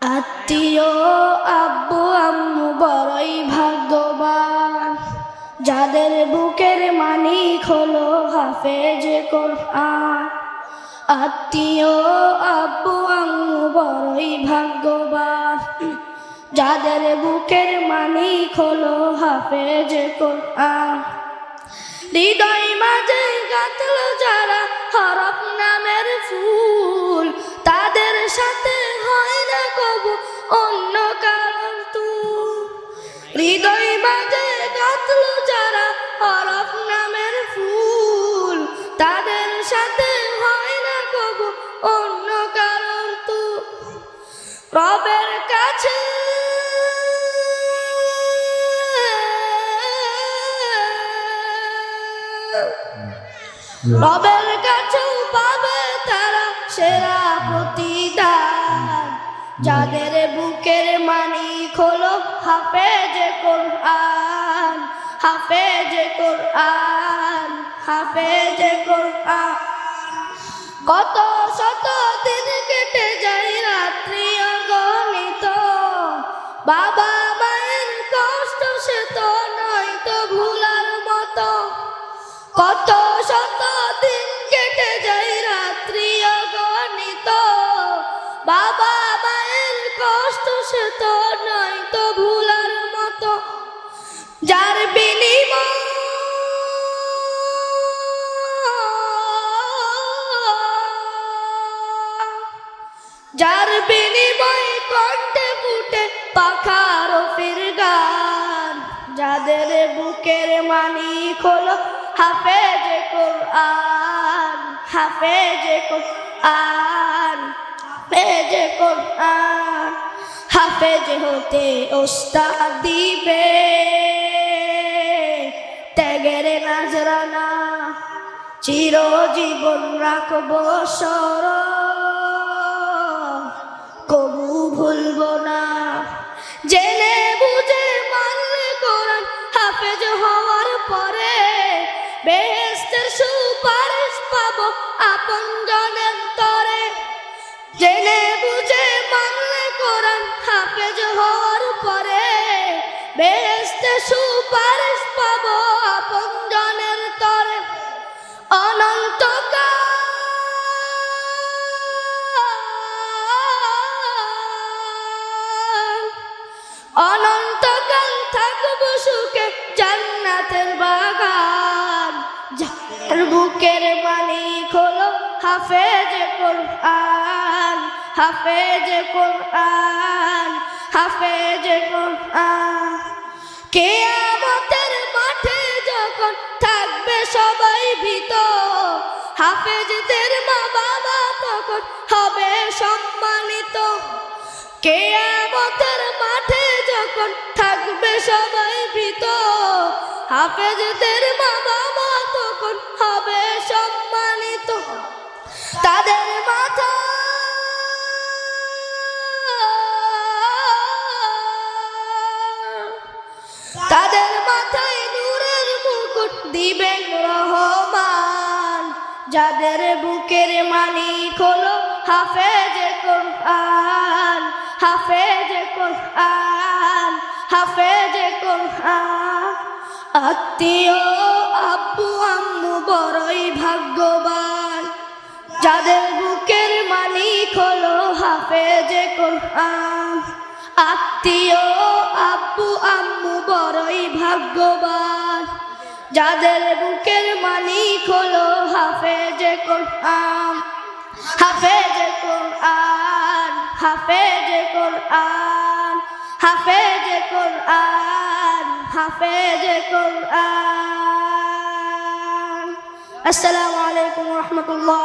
আত্মীয়, আব্বু, আম্মু বড়ই ভাগ্যবান। যাদের বুকের মানিক হলো হাফেজ কোরআন। আত্মীয়, আব্বু, আম্মু বড়ই ভাগ্যবান। যাদের বুকের মানিক হলো হাফেজ কোরআন। হৃদয় মাঝে গাঁথল যারা হরফ নামের ফুল হৃদয় মাঝে গাঁথল যারা হরফ নামের ফুল, তাদের সাথে হয় না কবু, অন্য কারণ তুল রবের কাছে। রবের কাছেও পাবে তারা সেরা প্রতিদান। যাদের বুকের মানিক হলো হাফেজ কোরআন হাফেজ কোরআন হাফেজ কোরআন। কত শত দিন কেটে যায় রাত্রি অগণিত, বাবা যার বিনিময় কণ্ঠে ফুটে পাখার ফির গান। যাদের বুকের মানিক হলো হাফেজ কোরআন হাফেজ কোরআন হাফেজ কোরআন। হাফেজ হতে ওস্তাদ দিবে। চিরজীবন রাখব স্মরণ কবু ভুলব না। জেনে বুঝে মানলে কোরআন হাফেজ হওয়ার পরে বেহেস্তের সুপারিশ পাবো আপন জনের তরে। জেনে বুঝে মানলে কোরআন হাফেজ হওয়ার পরে বেহেস্তের সুপারিশ অনন্তকাল থাকব সুখে জান্নাতের বাগান। যার বুকের মালিক হলো হাফেজ কোরআন হাফেজ কোরআন হাফেজ কোরআন। কেয়ামতের মাঠে যখন থাকবে সবাই ভীত, হাফেজদের মা বাবা তখন হবে সম্মানিত। কেয়ামতের মাঠে যখন থাকবে সবাই ভীত, হাফেজদের মা বাবা তখন হবে সম্মানিত। তাদের মাথা তাদের মাথায় নূরের মুকুট দিবেন রহমান। যাদের বুকের মালিক হলো হাফেজ কোরআন, হাফেজ হাফেজ কোরআন, আত্মীয় আব্বু আম্মু বড়ই ভাগ্যবান। যাদের বুকের মালিক হলো হাফেজ কোরআন, আত্মীয় আব্বু আম্মু বড়ই ভাগ্যবান। যাদের বুকের মালিক হলো হাফেজ কোরআন হাফেজ কোরআন হাফেজ কোরআন। হাফেজ কোরআন হাফেজ কোরআন। আসসালামু আলাইকুম রহমতুল্লাহ